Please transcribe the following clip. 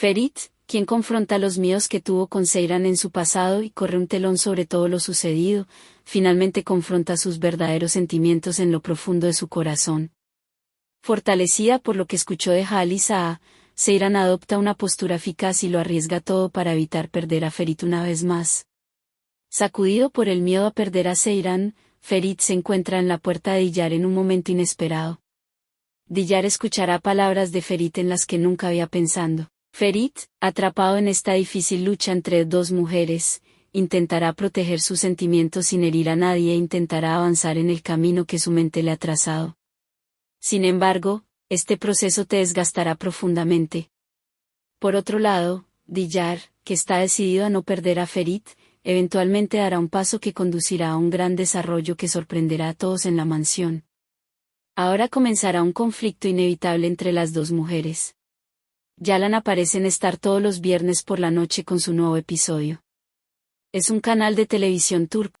Ferit, quien confronta los miedos que tuvo con Seiran en su pasado y corre un telón sobre todo lo sucedido, finalmente confronta sus verdaderos sentimientos en lo profundo de su corazón. Fortalecida por lo que escuchó de Halisa, Seiran adopta una postura eficaz y lo arriesga todo para evitar perder a Ferit una vez más. Sacudido por el miedo a perder a Seiran, Ferit se encuentra en la puerta de Dillar en un momento inesperado. Dillar escuchará palabras de Ferit en las que nunca había pensado. Ferit, atrapado en esta difícil lucha entre dos mujeres, intentará proteger sus sentimientos sin herir a nadie e intentará avanzar en el camino que su mente le ha trazado. Sin embargo, este proceso te desgastará profundamente. Por otro lado, Dillar, que está decidido a no perder a Ferit, eventualmente dará un paso que conducirá a un gran desarrollo que sorprenderá a todos en la mansión. Ahora comenzará un conflicto inevitable entre las dos mujeres. Yalan aparece en estar todos los viernes por la noche con su nuevo episodio. Es un canal de televisión turco